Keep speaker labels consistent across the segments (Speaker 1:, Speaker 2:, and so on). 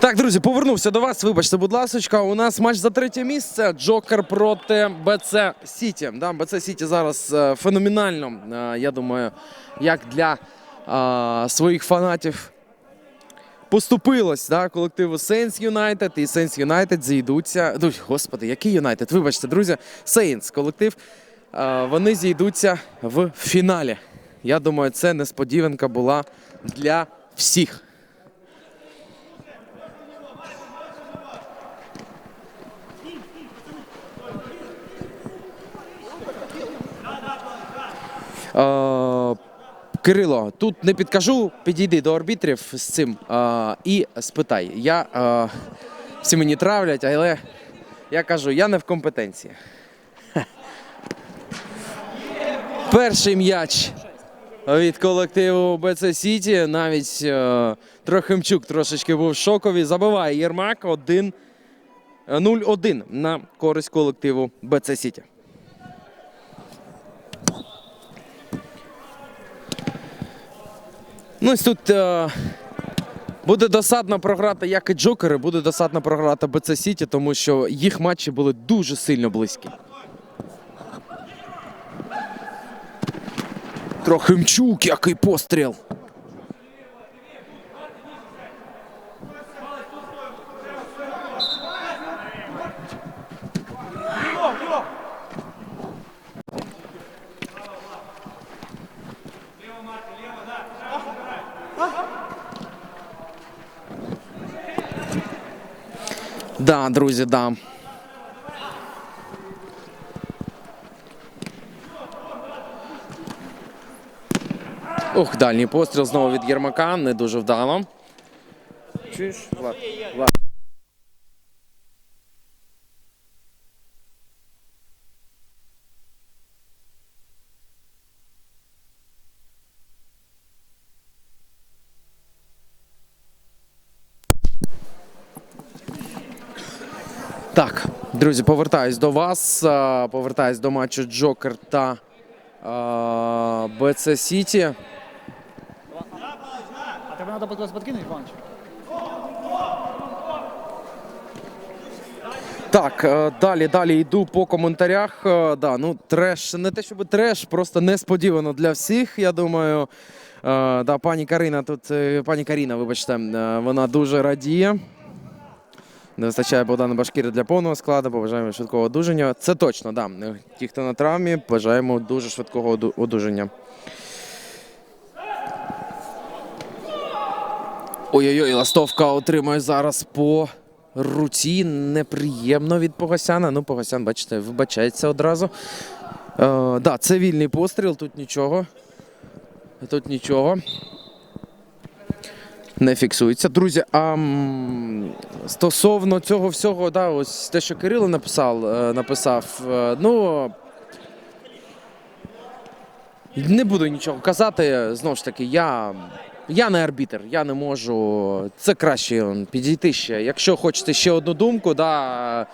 Speaker 1: Так, друзі, повернувся до вас. Вибачте, будь ласка, у нас матч за третє місце. Джокер проти БЦ Сіті. Да, БЦ Сіті зараз е, феноменально. е, я думаю, як для своїх фанатів поступилось да, колективу Сейнс Юнайтед. І Сейнс Юнайтед зійдуться. Господи, який Юнайтед? Вибачте, друзі, Сейнс, колектив. вони зійдуться в фіналі. Я думаю, це несподіванка була для всіх. Кирило, тут не підкажу, підійди до арбітрів з цим е, і спитай. Я, е, всі мені травлять, але я кажу, я не в компетенції. Перший м'яч від колективу БЦ Сіті. Навіть е, Трохимчук трошечки був в шокові. Забиває Єрмак 1 0-1 на користь колективу БЦ Сіті. Ну, ось тут е, буде досадно програти як і Джокери, буде досадно програти БЦ Сіті, тому що їх матчі були дуже сильно близькі. Трохимчук, який постріл. Друзі, да. Ух, дальній постріл знову від Єрмака, не дуже вдало. Чуєш? Влад, Влад. Так, друзі, повертаюсь до вас. Повертаюсь до матчу Джокер та БЦ Сіті.
Speaker 2: А тебе треба подкос подкинути, Іванович?
Speaker 1: Так, е, далі, далі йду по коментарях. Е, Да, ну треш, не те, щоб треш, просто несподівано для всіх. Я думаю, Е, да, пані Карина тут, пані Каріна, вибачте, вона дуже радіє. Не вистачає Богдана Башкіра для повного складу. Побажаємо швидкого одужання. Це точно, да. Ті, хто на травмі, бажаємо дуже швидкого оду- одужання. Ой-ой-ой, ластовка отримує зараз по руці. Неприємно від Погосяна. Ну, Погосян, бачите, вибачається одразу. Е, да, це вільний постріл, тут нічого. Тут нічого. Не фіксується. Друзі, а стосовно цього всього, да, ось те, що Кирило написав, е, написав е, ну. Не буду нічого казати. Знову ж таки, я, я не арбітр, я не можу. Це краще підійти ще. Якщо хочете ще одну думку, да,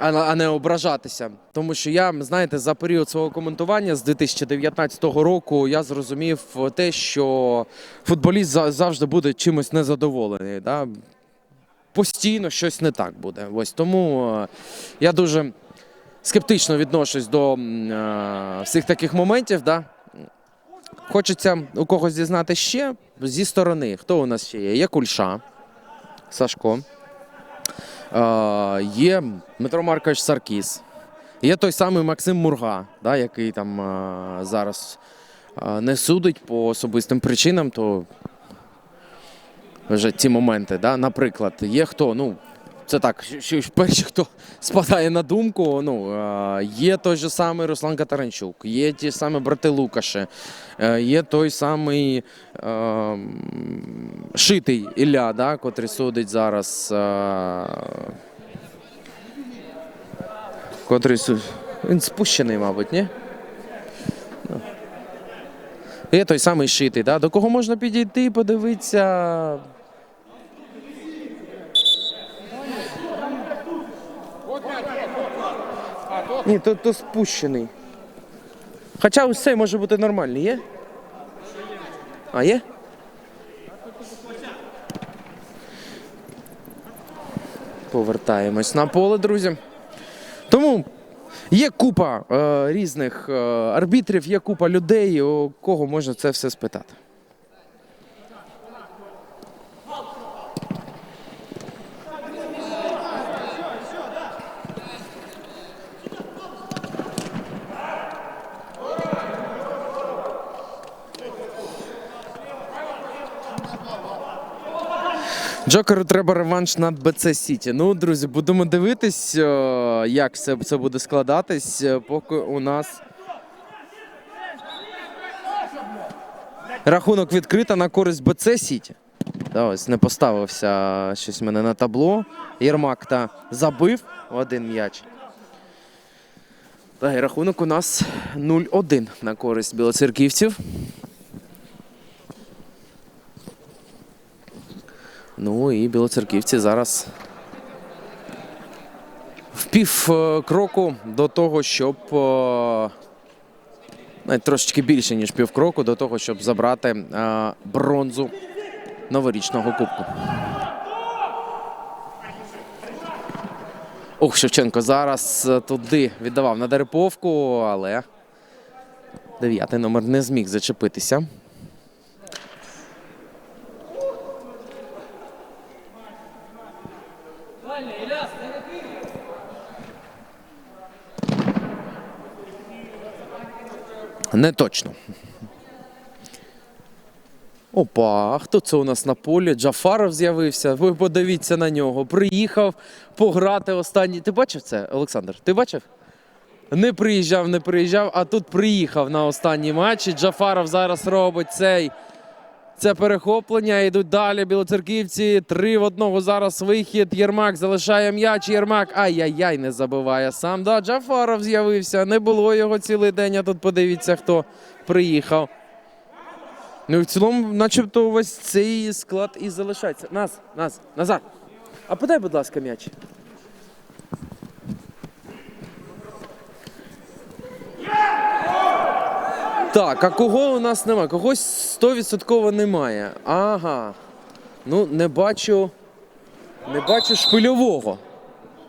Speaker 1: а, не ображатися. Тому що я, знаєте, за період свого коментування з 2019 року я зрозумів те, що футболіст за- завжди буде чимось незадоволений. Да? Постійно щось не так буде. Ось тому е, я дуже скептично відношусь до е, всіх таких моментів. Да? Хочеться у когось дізнати ще зі сторони. Хто у нас ще є? Є Кульша, Сашко. Е, є Дмитро Маркович Саркіс. Є той самий Максим Мурга, да, який там е, зараз е, не судить по особистим причинам, то вже ці моменти. Да? Наприклад, є хто, ну, це так, що, перші, хто спадає на думку, ну, е, є той же самий Руслан Катаренчук, є ті самі брати Лукаши, е, є той самий е, Шитий Ілля, да, котрий судить зараз. Е, котрий Він спущений, мабуть, ні? Ну. Є той самий Шитий, да? до кого можна підійти, подивитися. Ні, то, то спущений. Хоча ось цей може бути нормальний, є? А є? Повертаємось на поле, друзі. Тому є купа е, різних е, арбітрів, є купа людей, у кого можна це все спитати. Джокеру треба реванш над БЦ Сіті. Ну, друзі, будемо дивитись, е, як все це буде складатись, е, поки у нас. Рахунок відкрита на користь БЦ Сіті. Да, ось не поставився щось в мене на табло. Єрмак та забив один м'яч. Та і рахунок у нас 0-1 на користь білоцерківців. Ну і білоцерківці зараз в пів е, кроку до того, щоб е, навіть трошечки більше, ніж пів кроку, до того, щоб забрати е, бронзу новорічного кубку. Ох, Шевченко зараз туди віддавав на Дереповку, але дев'ятий номер не зміг зачепитися. Не точно. Опа, а хто це у нас на полі? Джафаров з'явився. Ви подивіться на нього. Приїхав пограти останній. Ти бачив це, Олександр? Ти бачив? Не приїжджав, не приїжджав, а тут приїхав на останній матчі. Джафаров зараз робить цей. Це перехоплення. Йдуть далі. Білоцерківці. Три в одного зараз вихід. Єрмак залишає м'яч. Єрмак. Ай-яй-яй, не забиває сам. Да, Джафаров з'явився. Не було його цілий день. А тут подивіться, хто приїхав. Ну в цілому, начебто, ось цей склад і залишається. Нас, нас, назад. А подай, будь ласка, м'яч. Так, а кого у нас немає? Когось 100% немає. Ага. Ну, не бачу. Не бачу шпильового.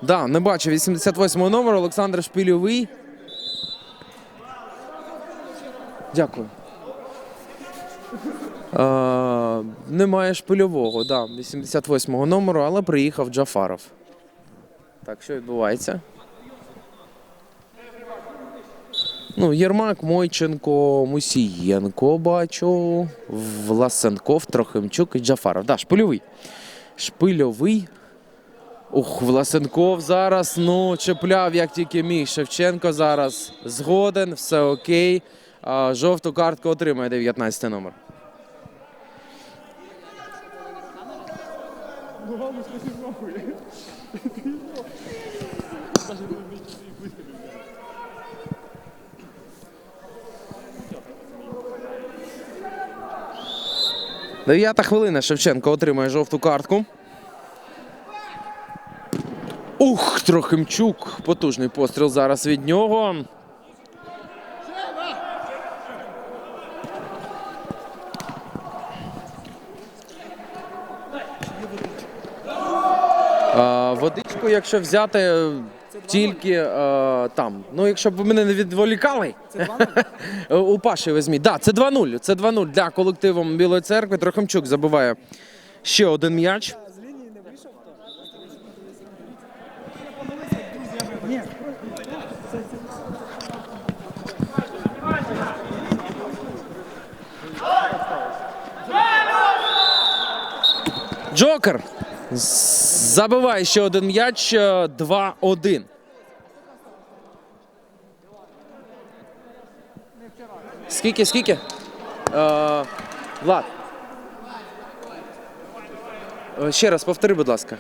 Speaker 1: Да, не бачу 88 номер Олександр Шпильовий. Дякую. А, немає шпильового, да, 88-го номеру, але приїхав Джафаров. Так, що відбувається? Ну, Єрмак, Мойченко, Мусієнко бачу, Власенков, Трохимчук і Джафаров. Да, шпильовий. Шпильовий. Ух, Власенков зараз ну, чіпляв, як тільки міг. Шевченко зараз згоден, все окей. А, жовту картку отримає 19 номер. Дев'ята хвилина. Шевченко отримає жовту картку. Ух, Трохимчук. Потужний постріл зараз від нього. Водичку, якщо взяти тільки е, там. Ну, якщо б ви мене не відволікали. У Паші візьміть. Да, це 2-0. Це 2-0 для колективу Білої церкви. Трохимчук забиває ще один м'яч. Джокер забиває ще один м'яч. е, 2-1. Скільки, скільки? Е, Влад. Е, Ще раз повтори, будь ласка.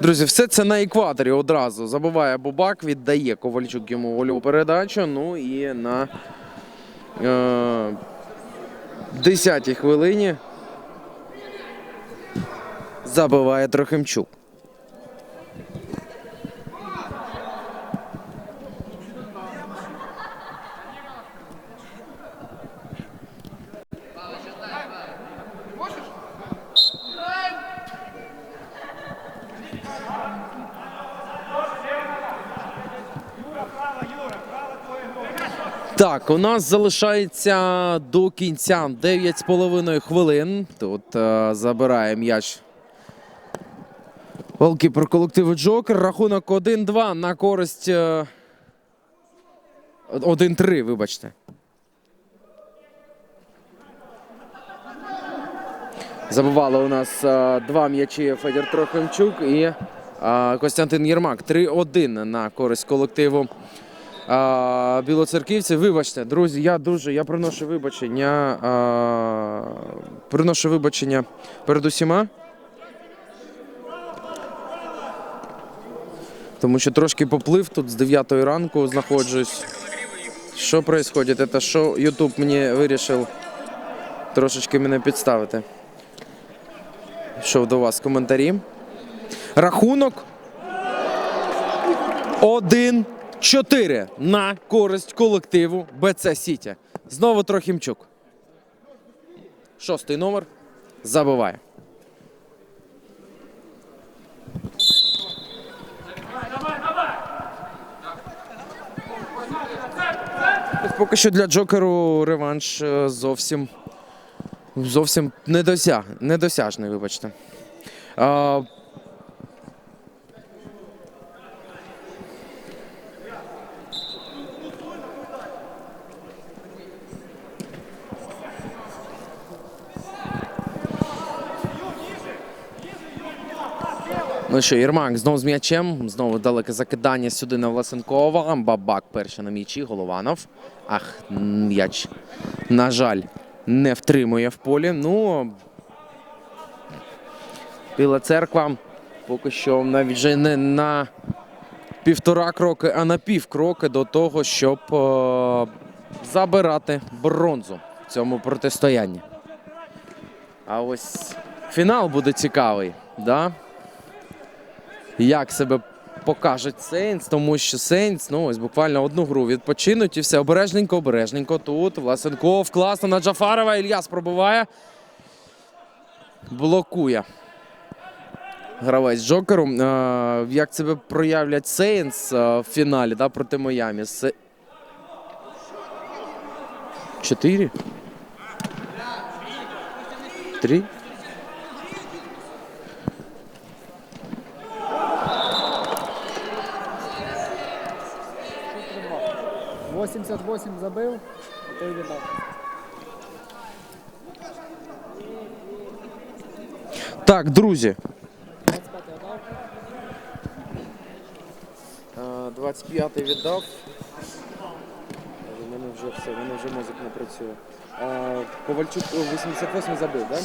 Speaker 1: Друзі, все це на екваторі одразу. Забиває Бубак, віддає Ковальчук йому гольову передачу. Ну і на е, 10-й хвилині Забиває Трохимчук. Так, у нас залишається до кінця 9,5 хвилин. Тут е, забирає м'яч Голкіпер колективу Джокер. Рахунок 1-2 на користь. е, 1-3, вибачте. Забували у нас е, два м'ячі Федір Трохимчук і е, Костянтин Єрмак. 3-1 на користь колективу а, білоцерківці. Вибачте, друзі, я дуже я приношу вибачення. Приношу вибачення перед усіма. Тому що трошки поплив тут з 9 ранку знаходжусь. Що відбувається? Це що YouTube мені вирішив трошечки мене підставити. Що до вас коментарі? Рахунок 1-4 на користь колективу БЦ Сіті. Знову Трохімчук. Шостий номер. Забиває. Поки що для Джокеру реванш е, зовсім зовсім недосяжний, вибачте. Ну що, Єрмак знову з м'ячем. Знову далеке закидання сюди на Власенкова. Бабак перший на м'ячі. Голованов. Ах, м'яч. На жаль, не втримує в полі. Ну. Біла церква. Поки що навіть вже не на півтора кроки, а на пів кроки до того, щоб е, забирати бронзу в цьому протистоянні. А ось фінал буде цікавий. Да? Як себе покажуть Сейнс, тому що Сейнс, ну ось буквально одну гру відпочинуть і все. Обережненько, обережненько. Тут Власенков класно на Джафарова. Ільяс пробиває. Блокує. Гравець Джокеру. Як себе проявлять Сейнс в фіналі да, проти Майамі? Чотири? Три?
Speaker 2: – 88 забив, а той віддав.
Speaker 1: Так, друзі.
Speaker 2: 25 віддав.
Speaker 1: 25-й віддав. У мене вже все, у мене вже мозок не працює. Е, Ковальчук 88 забив, так?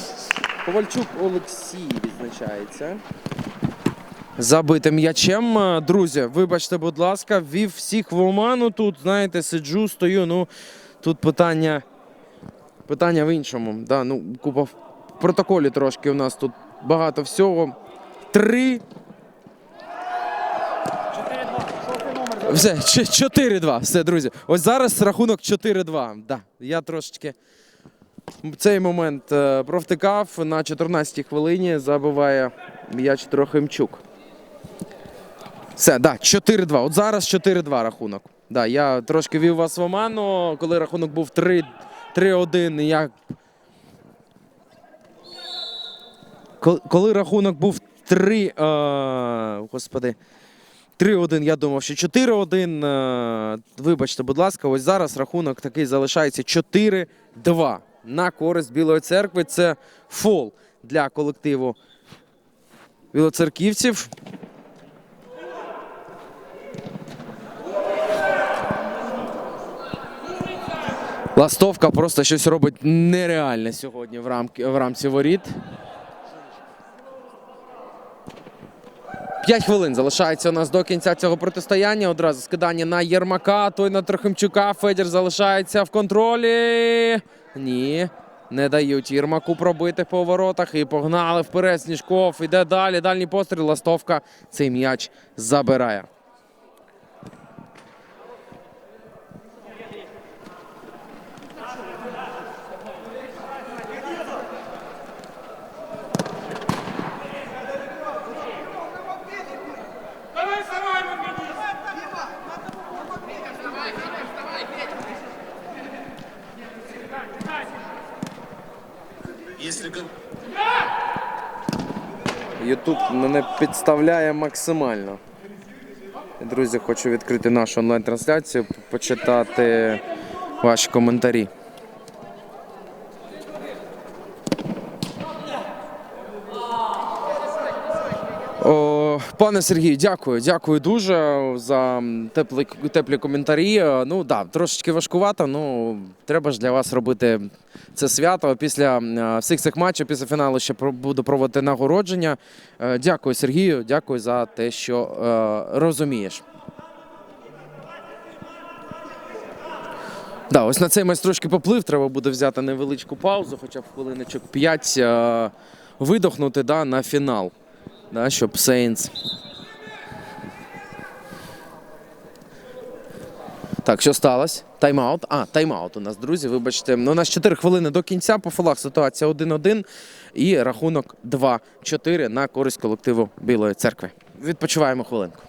Speaker 1: Ковальчук Олексій відзначається. Забитим м'ячем. Е, Друзі, вибачте, будь ласка, ввів всіх в оману тут. Знаєте, сиджу, стою. Ну тут питання. Питання в іншому. Да, ну, купа в протоколі трошки у нас тут багато всього. Три
Speaker 2: 4-2. Шостий номер забив.
Speaker 1: все, 4-2. Все, друзі. Ось зараз рахунок 4-2. Да, я трошечки цей момент е, провтикав. На 14-й хвилині забиває м'яч Трохимчук. Все, да, 4-2. От зараз 4-2 рахунок. Да, я трошки вів вас в оману, коли рахунок був 3 3-1. Я... Коли рахунок був 3. Е... Господи. 3-1, я думав, що 4-1. Е, Вибачте, будь ласка, ось зараз рахунок такий залишається 4-2 на користь Білої церкви. Це фол для колективу білоцерківців. Ластовка просто щось робить нереальне сьогодні в, рамки, в рамці воріт. П'ять хвилин залишається у нас до кінця цього протистояння. Одразу скидання на Єрмака, той на Трохимчука. Федір залишається в контролі. Ні, не дають Єрмаку пробити по воротах. І погнали вперед. Сніжков іде далі. Дальній постріл. Ластовка цей м'яч забирає. Мене підставляє максимально. Друзі, хочу відкрити нашу онлайн-трансляцію, почитати ваші коментарі. О, пане Сергію, дякую, дякую дуже за теплі, теплі коментарі. Е, Ну да, трошечки важкувато. Ну треба ж для вас робити це свято. Після всіх цих матчів, після фіналу ще буду проводити нагородження. Е, Дякую, Сергію. Дякую за те, що е, розумієш. Да, ось на цей матч трошки поплив. Треба буде взяти невеличку паузу, хоча б хвилиночок 5 е, видохнути да, на фінал. Да, щоб Сейнс. Так, що сталося? Тайм-аут. А, тайм-аут у нас, друзі. Вибачте. Ну, у нас 4 хвилини до кінця. По фолах ситуація 1-1 і рахунок 2-4 на користь колективу Білої церкви. Відпочиваємо хвилинку.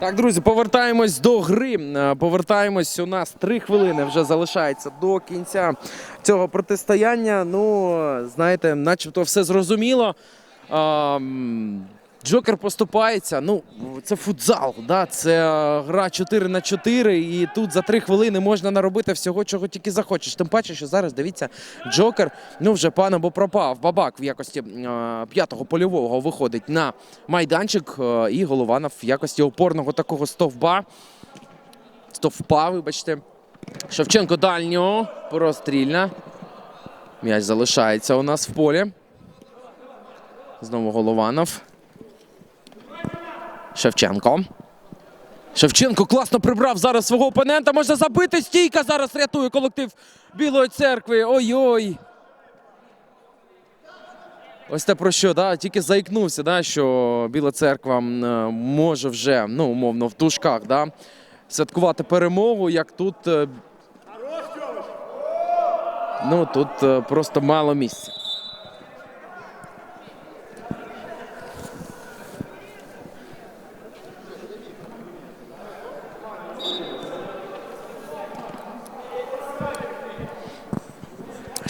Speaker 1: Так, друзі, повертаємось до гри. Е, Повертаємось. У нас три хвилини вже залишається до кінця цього протистояння. Ну, знаєте, начебто все зрозуміло. Джокер поступається. Ну, це футзал, да? це е, гра 4 на 4, і тут за 3 хвилини можна наробити всього, чого тільки захочеш. Тим паче, що зараз дивіться, Джокер ну вже пан або пропав. Бабак в якості е, п'ятого польового виходить на майданчик, е, і Голованов в якості опорного такого стовба. Стовпа, вибачте. Шевченко дальнього, прострільна. М'яч залишається у нас в полі. Знову Голованов. Шевченко. Шевченко класно прибрав зараз свого опонента. Можна забити. Стійка зараз рятує колектив Білої церкви. Ой-ой. Ось те про що, да? тільки заікнувся, да, що Біла церква е, може вже, ну, умовно, в тушках, да, святкувати перемогу, як тут. е, Ну, тут е, просто мало місця.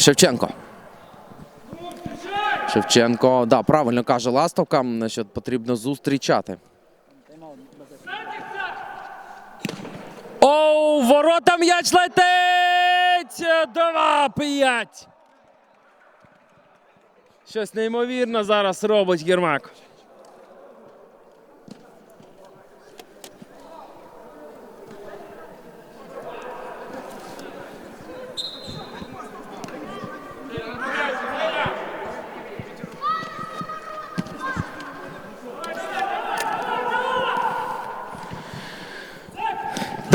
Speaker 1: Шевченко. Шевченко, да, правильно каже Ластовка, значить, потрібно зустрічати. Оу, ворота м'яч летить! 2-5. Щось неймовірно зараз робить Єрмак.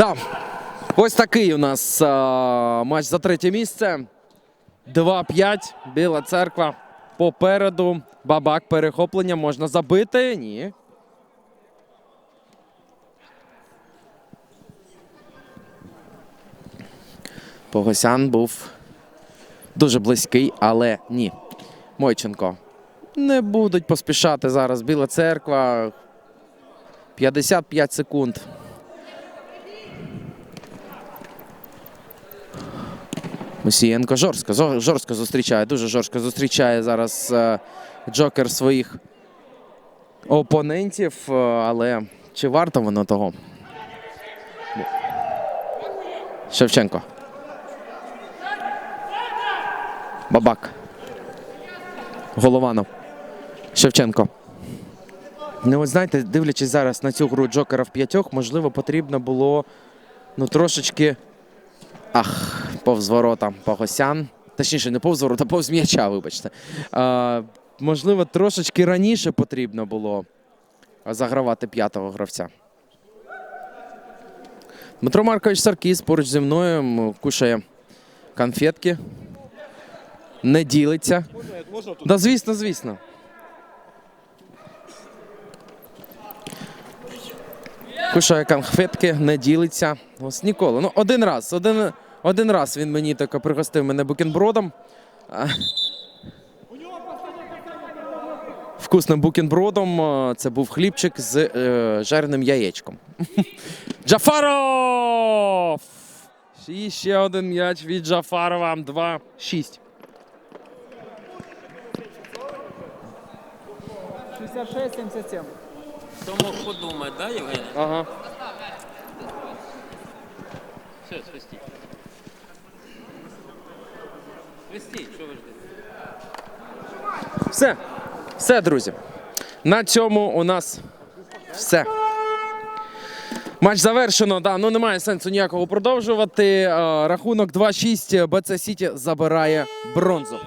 Speaker 1: Да. Ось такий у нас а, матч за третє місце. 2-5. Біла церква попереду. Бабак перехоплення можна забити. Ні. Погосян був дуже близький, але ні. Мойченко. Не будуть поспішати зараз. Біла церква. 55 секунд. Мусієнко жорстко, жорстко зустрічає, дуже жорстко зустрічає зараз е, Джокер своїх опонентів, е, але чи варто воно того? Шевченко. Бабак. Голованов. Шевченко. Ну, от знаєте, дивлячись зараз на цю гру Джокера в п'ятьох, можливо, потрібно було ну, трошечки. Ах, повз ворота Погосян. Точніше, не повз ворота, повз м'яча, вибачте. А, можливо, трошечки раніше потрібно було загравати п'ятого гравця. Дмитро Маркович Саркіс поруч зі мною кушає конфетки. Не ділиться. Да, звісно, звісно. Кушає конфетки, не ділиться. Ось ніколи. Ну, один раз. Один, один раз він мені тако пригостив мене букенбродом. Вкусним букенбродом. Це був хлібчик з е, жареним яєчком. Джафаров! І ще один м'яч від Джафарова. 2-6.
Speaker 2: 66-77.
Speaker 3: Хто мог подумати, да, Євгеній?
Speaker 1: Ага.
Speaker 3: Все, свистіть.
Speaker 1: Все. Все, друзі. На цьому у нас все. Матч завершено. Да, ну немає сенсу ніякого продовжувати. Е, Рахунок 2-6. БЦ Сіті забирає бронзу.